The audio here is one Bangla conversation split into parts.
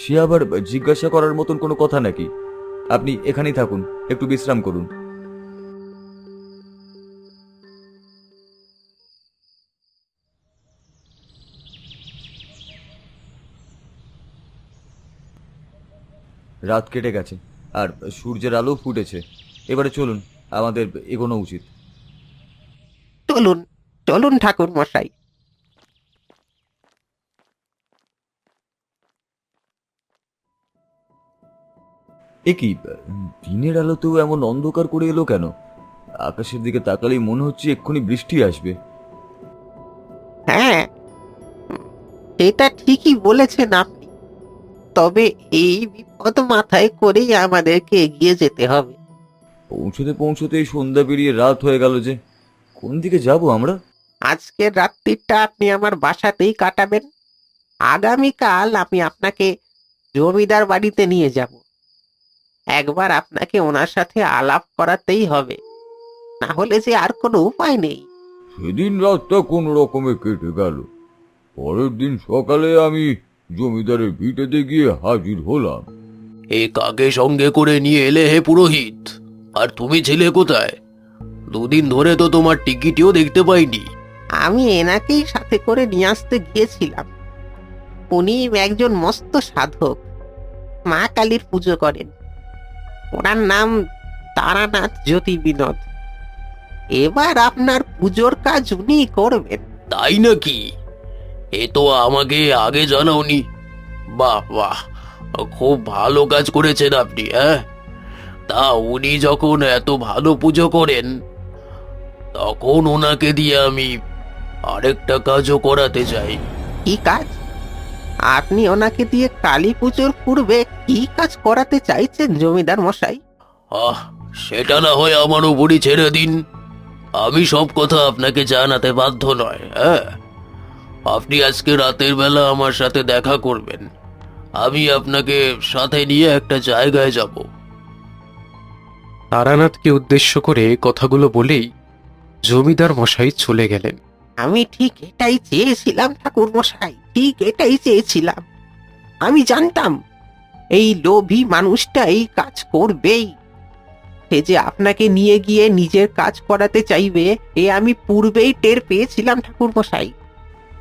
সে আবার জিজ্ঞাসা করার মতন কোনো কথা নাকি? আপনি এখানেই থাকুন, একটু বিশ্রাম করুন। রাত কেটে গেছে, আর সূর্যের আলো ফুটেছে। এবারে চলুন, আমাদের এগোনো উচিত। চলুন চলুন ঠাকুর মশাই এ কি দিনের আলোতেও এমন অন্ধকার করে এলো কেন? আকাশের দিকে তাকালেই মনে হচ্ছে এক্ষুনি বৃষ্টি আসবে। হ্যাঁ এটা ঠিকই বলেছেন আপনি। তবে এই বিপদ মাথায় করেই আমাদেরকে এগিয়ে যেতে হবে। পৌঁছতে পৌঁছতেই সন্ধ্যা পেরিয়ে রাত হয়ে গেল যে। কোন দিকে যাব আমরা? আজকের রাত্রিটা আপনি আমার বাসাতেই কাটাবেন। আগামীকাল আমি আপনাকে জমিদার বাড়িতে নিয়ে যাব। একবার আপনাকে ওনার সাথে আলাপ করাতেই হবে। না হলে যে আর কোনো উপায় নেই। সেদিন রাতটা কোন রকমে কেটে গেল। পরের দিন সকালে আমি জমিদারের ভিটেতে গিয়ে হাজির হলাম। এ কাকে সঙ্গে করে নিয়ে এলে হে পুরোহিত আর তুমি ছিলে কোথায়? দুদিন ধরে তো তোমার টিকিটিও দেখতে পাইনি। আমি এনাকেই সাথে করে নিয়ে আসতে গিয়েছিলাম। উনি একজন মস্ত সাধক। মা কালীর পুজো করেন। ওনার নাম তারানাথ জ্যোতি বিনোদ এবার আপনার পুজোর কাজ উনি করবেন। তাই নাকি? এ তো আমাকে আগে জানাওনি। বাহ বাহ খুব ভালো কাজ করেছেন আপনি হ্যাঁ? তা উনি যখন এত ভালো পুজো করেন তখন ওনাকে দিয়ে আমি আরেকটা কাজও করাতে চাই। কি কাজ? আপনি ওনাকে দিয়ে কালী পুজোর পূর্বে কি কাজ করাতে চাইছেন জমিদার মশাই? আহ সেটা না হয় আমার উপরই ছেড়ে দিন। আমি সব কথা আপনাকে জানাতে বাধ্য নয় হ্যাঁ? আপনি আজকে রাতের বেলা আমার সাথে দেখা করবেন। আমি আপনাকে সাথে নিয়ে একটা জায়গায় যাব। তারানাথকে উদ্দেশ্য করে কথাগুলো বলেই জমিদার মশাই চলে গেলেন। আমি ঠিক এটাই চেয়েছিলাম ঠাকুর মশাই ঠিক এটাই চেয়েছিলাম। আমি জানতাম এই লোভী মানুষটা এই কাজ করবেই। সে যে আপনাকে নিয়ে গিয়ে নিজের কাজ করাতে চাইবে এ আমি পূর্বেই টের পেয়েছিলাম ঠাকুর মশাই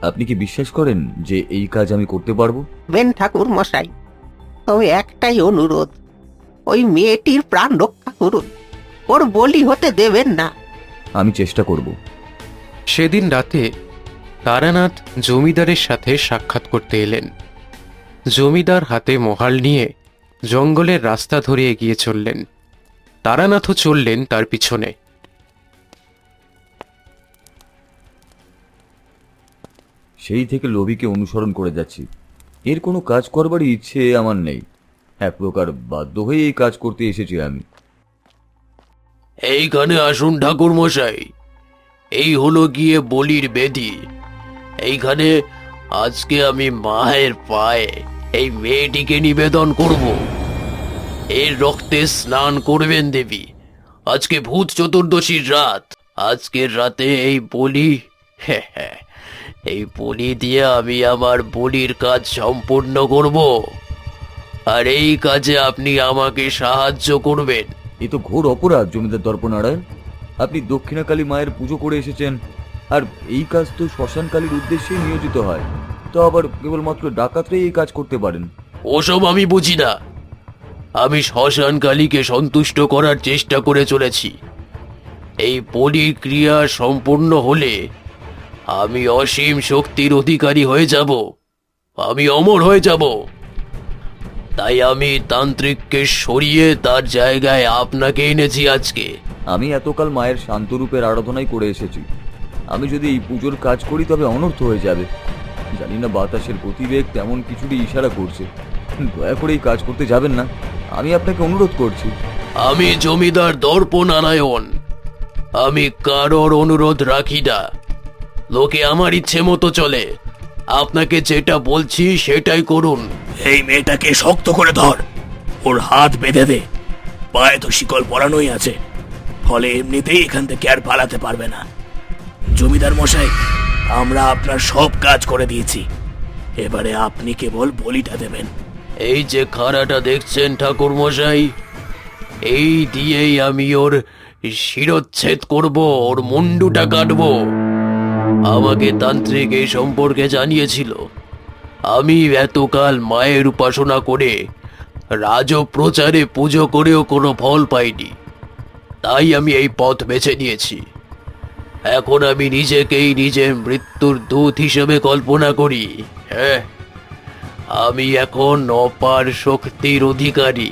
আপনি কি বিশ্বাস করেন যে এই কাজ আমি করতে পারব? বেন ঠাকুর মশাই তবে একটাই অনুরোধ ওই মেয়েটির প্রাণ রক্ষা করুন। ওর বলি হতে দেবেন না। আমি চেষ্টা করব। সেদিন রাতে তারানাথ জমিদারের সাথে সাক্ষাৎ করতে এলেন। জমিদার হাতে মহাল নিয়ে জঙ্গলের রাস্তা ধরে এগিয়ে চললেন। তারানাথও চললেন তার পিছনে। সেই থেকে লোভীকে অনুসরণ করে যাচ্ছি। এর কোনো কাজ করবারই ইচ্ছে আমার নেই। এক প্রকার বাধ্য হয়ে এই কাজ করতে এসেছি আমি। এইখানে আসুন ঠাকুর মশাই এই হলো গিয়ে বলির বেদি। এইখানে আজকে আমি মায়ের পায়ে এই মেয়েটিকে নিবেদন করব। এর রক্তে স্নান করবেন দেবী। আজকে ভূত চতুর্দশীর রাত। আজকের রাতে এই বলি এই বলি দিয়ে আমি আমার বলির কাজ সম্পূর্ণ করব। আর এই কাজে আপনি আমাকে সাহায্য করবেন। এ তো ঘোর অপরাধ, জমিদার দর্পনারায়ণ আপনি দক্ষিণাকালী মায়ের পুজো করে এসেছেন। আর এই কাজ তো শ্মশানকালীর উদ্দেশ্যেই নিয়োজিত হয়। তো আবার কেবলমাত্র ডাকাতরাই এই কাজ করতে পারেন। ওসব আমি বুঝি না। আমি শ্মশান কালীকে সন্তুষ্ট করার চেষ্টা করে চলেছি। এই পরিক্রিয়া সম্পূর্ণ হলে আমি অসীম শক্তির অধিকারী হয়ে যাব। আমি অমর হয়ে যাব। তাই আমি তান্ত্রিককে সরিয়ে তার জায়গায় আপনাকে এনেছি আজকে। আমি এতকাল মায়ের শান্তরূপের আরাধনাই করে এসেছি। আমি যদি এই পুজোর কাজ করি তবে অনর্থ হয়ে যাবে। জানি না বাতাসের গতিবেগ তেমন কিছুরই ইশারা করছে। দয়া করে এই কাজ করতে যাবেন না। আমি আপনাকে অনুরোধ করছি। আমি জমিদার দর্প নারায়ণ আমি কারোর অনুরোধ রাখি না। লোকে আমার ইচ্ছে মতো চলে। আপনাকে যেটা বলছি সেটাই করুন। এই মেয়েটাকে শক্ত করে ধর। ওর হাত বেঁধে দে। পায়ে তো শিকল পরানোই আছে। ফলে এমনিতেই এখান থেকে আর পালাতে পারবে না। জমিদার মশাই, আমরা আপনার সব কাজ করে দিয়েছি। এবারে আপনি কেবল বলিটা দেবেন। এই যে খাড়াটা দেখছেন, ঠাকুর মশাই, এই দিয়েই আমি ওর শিরচ্ছেদ করব, ওর মুন্ডুটা কাটবো। আমাকে তান্ত্রিক এই সম্পর্কে জানিয়েছিল। আমি এতকাল মায়ের উপাসনা করে রাজপ্রচারে পুজো করেও কোনো ফল পাইনি। তাই আমি এই পথ বেছে নিয়েছি। এখন আমি নিজেকেই নিজের মৃত্যুর দূত হিসেবে কল্পনা করি। হ্যাঁ আমি এখন অপার শক্তির অধিকারী।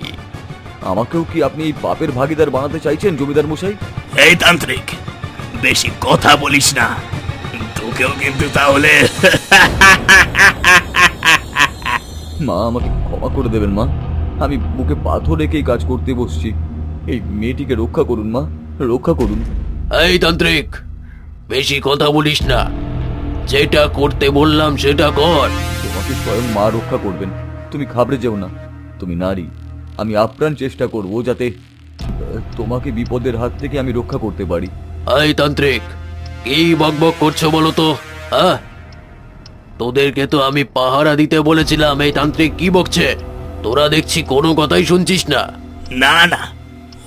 আমাকেও কি আপনি এই পাপের ভাগিদার বানাতে চাইছেন জমিদার মশাই? এই তান্ত্রিক বেশি কথা বলিস না। তোকেও কিন্তু তাহলে মা আমাকে ক্ষমা করে দেবেন মা। আমি বুকে পাথর রেখেই কাজ করতে বসছি। এই মেয়েটিকে রক্ষা করুন মা। রক্ষা করুন। এই তান্ত্রিক বেশি কথা বলিস না। যেটা করতে বললাম সেটা কর। তোমাকে স্বয়ং মা রক্ষা করবেন। তুমি ঘাবড়ে যেও না। তুমি নারী। আমি আপ্রাণ চেষ্টা করব যাতে তোমাকে বিপদের হাত থেকে আমি রক্ষা করতে পারি। এই তান্ত্রিক কি বকবক করছ বলো তো হ্যাঁ? তোদেরকে তো আমি পাহারা দিতে বলেছিলাম। এই তান্ত্রিক কি বকছে? তোরা দেখছি কোনো কথাই শুনছিস না। না না।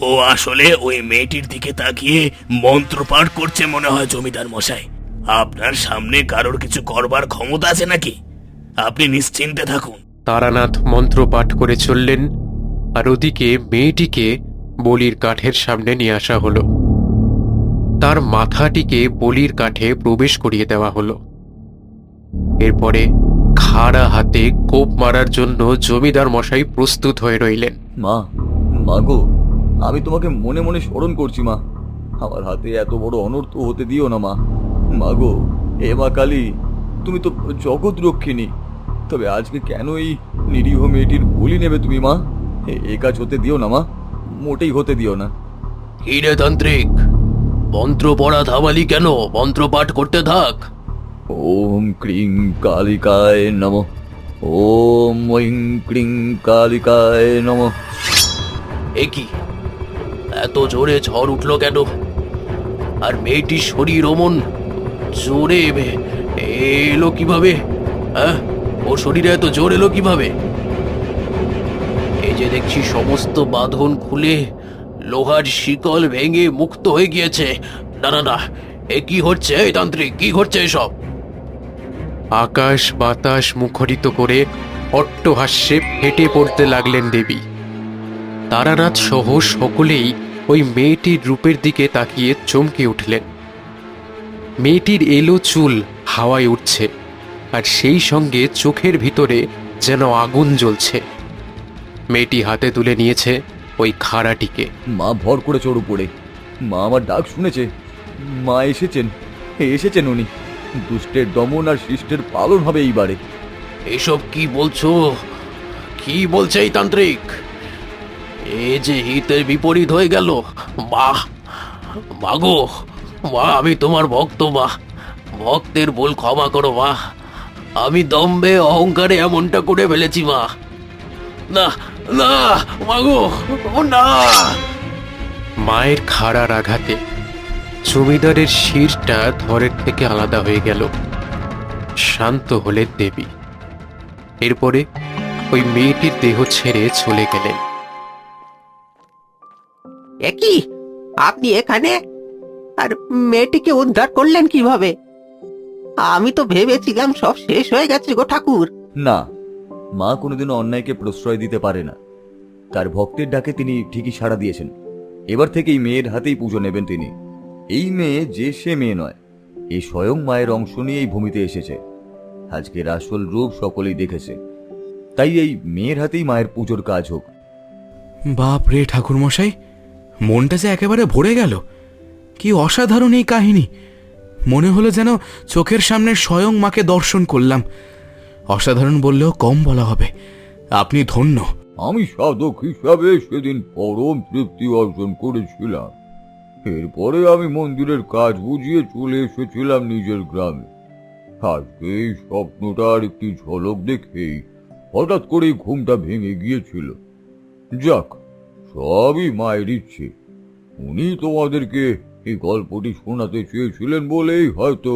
ও আসলে ওই মেয়েটির দিকে তাকিয়ে মন্ত্রপাঠ করছে মনে হয় জমিদার মশাই। আপনার সামনে কারোর কিছু করবার ক্ষমতা আছে নাকি? আপনি নিশ্চিন্তে থাকুন। তারানাথ মন্ত্র পাঠ করে চললেন আর ওদিকে মেয়েটিকে বলির কাঠের সামনে নিয়ে আসা হলো। তার মাথাটিকে বলির কাঠে প্রবেশ করিয়ে দেওয়া হলো। এরপরে খাড়া হাতে কোপ মারার জন্য জমিদার মশাই প্রস্তুত হয়ে রইলেন। মা মা গো আমি তোমাকে মনে মনে স্মরণ করছি মা। আমার হাতে এত বড় অনর্থ হতে দিও না মা। মা গো এ মা কালী তুমি তো জগৎ রক্ষিণী। তবে আজকে কেন এই নিরীহ মেয়েটির বলি নেবে তুমি মা? এ- কাজ হতে দিও না মা। মোটেই হতে দিও না। হিরে তান্ত্রিক মন্ত্র পড়া থামালি কেন? মন্ত্র পাঠ করতে থাক। ওম ক্রিং কালিকায় নম। ওম ঐং ক্রিং কালিকায় নম। এ কি? এত জোরে ঝড় উঠল কেন? আর মেয়েটির শরীর অমন জোরে এলো কীভাবে? হ্যাঁ? ওর শরীরে এত জোর এলো কীভাবে? এই যে দেখছি সমস্ত বাঁধন খুলে লোহার শিকল ভেঙে মুক্ত হয়ে গিয়েছে। না না না, এ কি হচ্ছে এই তান্ত্রিক? কি ঘটছে এসব? আকাশ বাতাস মুখরিত করে অট্টহাস্যে ফেটে পড়তে লাগলেন দেবী। তারানাথ সহ সকলেই ওই মেয়েটির রূপের দিকে তাকিয়ে চমকে উঠলেন। মেয়েটির এলো চুল হাওয়ায় উঠছে আর সেই সঙ্গে চোখের ভিতরে যেন আগুন জ্বলছে। মেয়েটি হাতে তুলে নিয়েছে ওই খাড়াটিকে। মা ভর করে চোর উপরে। মা আমার ডাক শুনেছে। মা এসেছেন এসেছেন উনি। দুষ্টের দমন আর শিষ্টের পালন হবে এইবারে। এসব কি বলছো? কি বলছে এই তান্ত্রিক? এ যে হিতের বিপরীত হয়ে গেল, মা মাগো মা, আমি তোমার ভক্ত, মা। ভক্তের ভুল ক্ষমা করো, মা। আমি দম্বে অহংকারে এমনটা করে ফেলেছি, মা। না না মাগো না। মায়ের খাড়ার আঘাতে জমিদারের শিরটা ধরের থেকে আলাদা হয়ে গেল। শান্ত হলেন দেবী। এরপরে ওই মেয়েটির দেহ ছেড়ে চলে গেলেন। একই আপনি এখানে? আর মেয়েটিকে উদ্ধার করলেন কীভাবে? আমি তো ভেবেছিলাম সব শেষ হয়ে গেছে গো ঠাকুর। না মা কোনোদিনও অন্যায়কে প্রশ্রয় দিতে পারে না। তার ভক্তের ডাকে তিনি ঠিকই সাড়া দিয়েছেন। এবার থেকেই মেয়ের হাতেই পুজো নেবেন তিনি। এই মেয়ে যে সে মেয়ে নয় এই স্বয়ং মায়ের অংশ নিয়েই ভূমিতে এসেছে। আজকের আসল রূপ সকলেই দেখেছে। তাই এই মেয়ের হাতেই মায়ের পুজোর কাজ হোক। বাপ রে ঠাকুরমশাই মনটা যে একেবারে ভরে গেল। কি অসাধারণ এই কাহিনী। মনে হলো যেন চোখের সামনে স্বয়ং মাকে দর্শন করলাম। অসাধারণ বললেও কম বলা হবে। আপনি ধন্য। আমি সাধক হিসাবে সেদিন পরম তৃপ্তি অর্জন করেছিলাম। এরপরে আমি মন্দিরের কাজ বুঝিয়ে চলে এসেছিলাম নিজের গ্রামে। আজকে এই স্বপ্নটার একটি ঝলক দেখেই হঠাৎ করেই ঘুমটা ভেঙে গিয়েছিল। যাক সবই মায়ের ইচ্ছে। উনি তোমাদেরকে এই গল্পটি শোনাতে চেয়েছিলেন বলেই হয়তো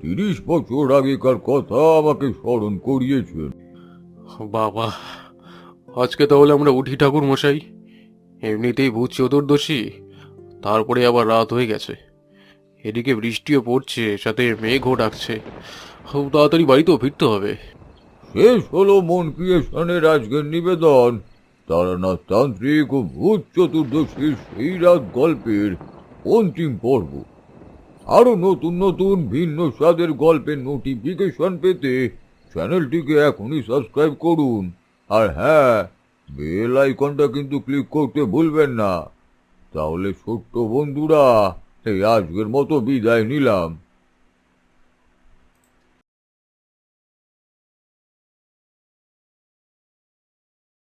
তিরিশ বছর আগেকার কথা আমাকে স্মরণ করিয়েছেন। বাবা আজকে তাহলে আমরা উঠি ঠাকুর মশাই। এমনিতেই ভূত চতুর্দশী তারপরে আবার রাত হয়ে গেছে। এদিকে বৃষ্টিও পড়ছে সাথে মেঘও ডাকছে। তাড়াতাড়ি বাড়িতেও ফিরতে হবে। শেষ হলো মন ক্রিয়েশনের আজকের নিবেদন। তারানাথ তান্ত্রিক ও ভূত চতুর্দশীর সেই রাত গল্পের অন্তিম পর্ব। আরও নতুন নতুন ভিন্ন স্বাদের গল্পের নোটিফিকেশন পেতে চ্যানেলটিকে এখনই সাবস্ক্রাইব করুন। আর হ্যাঁ বেল আইকনটা কিন্তু ক্লিক করতে ভুলবেন না। তাহলে ছোট্ট বন্ধুরা, এই আজকের মতো বিদায় নিলাম।